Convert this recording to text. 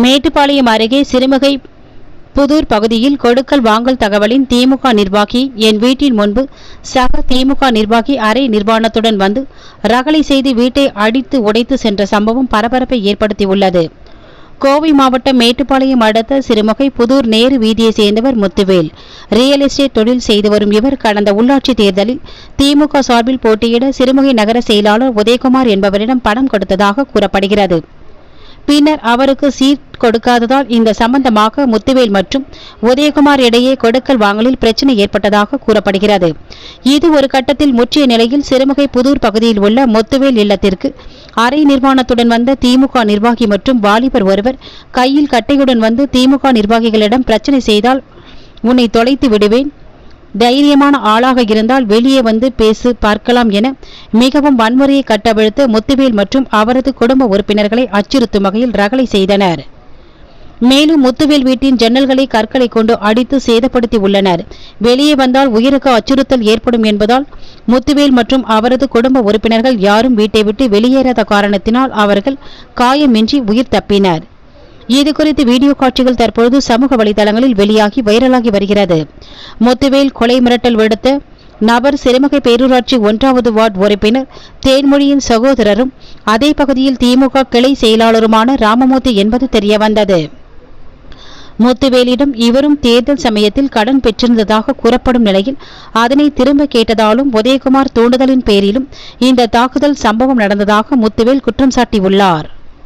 மேட்டுப்பாளையம் அருகே சிறுமுகை புதூர் பகுதியில் கொடுக்கல் வாங்கல் தகவலின் திமுக நிர்வாகி என் வீட்டின் முன்பு சக திமுக நிர்வாகி அரை நிர்வாணத்துடன் வந்து ரகளை செய்து வீட்டை அடித்து உடைத்து சென்ற சம்பவம் பரபரப்பை ஏற்படுத்தியுள்ளது. கோவை மாவட்டம் மேட்டுப்பாளையம் அடுத்த சிறுமுகை புதூர் நேரு வீதியை சேர்ந்தவர் முத்துவேல். ரியல் எஸ்டேட் தொழில் செய்து வரும் இவர் கடந்த உள்ளாட்சி தேர்தலில் திமுக சார்பில் போட்டியிட சிறுமுகை நகர செயலாளர் உதயகுமார் என்பவரிடம் பணம் கொடுத்ததாக கூறப்படுகிறது. பின்னர் அவருக்கு சீட் கொடுக்காததால் இந்த சம்பந்தமாக முத்துவேல் மற்றும் உதயகுமார் இடையே கொடுக்கல் வாங்கலில் பிரச்சனை ஏற்பட்டதாக கூறப்படுகிறது. இது ஒரு கட்டத்தில் முற்றிய நிலையில் சிறுமுகை புதூர் பகுதியில் உள்ள முத்துவேல் இல்லத்திற்கு அரை நிர்வாணத்துடன் வந்த திமுக நிர்வாகி மற்றும் வாலிபர் ஒருவர் கையில் கட்டையுடன் வந்து திமுக நிர்வாகிகளிடம் பிரச்சனை செய்தால் உன்னை தொலைத்து விடுவேன். தைரியமான ஆளாக இருந்தால் வெளியே வந்து பேசு பார்க்கலாம் என மிகவும் வன்முறையை கட்டவிழ்த்து முத்துவேல் மற்றும் அவரது குடும்ப உறுப்பினர்களை அச்சுறுத்தும் வகையில் ரகளை செய்தனர். மேலும் முத்துவேல் வீட்டின் ஜன்னல்களை கற்களை கொண்டு அடித்து சேதப்படுத்தி உள்ளனர். வெளியே வந்தால் உயிருக்கு அச்சுறுத்தல் ஏற்படும் என்பதால் முத்துவேல் மற்றும் அவரது குடும்ப உறுப்பினர்கள் யாரும் வீட்டை விட்டு வெளியேறாத காரணத்தினால் அவர்கள் காயமின்றி உயிர் தப்பினர். இது குறித்து வீடியோ காட்சிகள் தற்பொழுது சமூக வலைதளங்களில் வெளியாகி வைரலாகி வருகிறது. முத்துவேல் கொலை மிரட்டல் விடுத்த நபர் சிறுமுகை பேரூராட்சி ஒன்றாவது வார்டு உறுப்பினர் தேன்மொழியின் சகோதரரும் அதே பகுதியில் திமுக கிளை செயலாளருமான ராமமூர்த்தி என்பது தெரியவந்தது. முத்துவேலிடம் இவரும் தேர்தல் சமயத்தில் கடன் பெற்றிருந்ததாக கூறப்படும் நிலையில் அதனை திரும்ப கேட்டதாலும் உதயகுமார் தூண்டுதலின் பேரிலும் இந்த தாக்குதல் சம்பவம் நடந்ததாக முத்துவேல் குற்றம் சாட்டியுள்ளார்.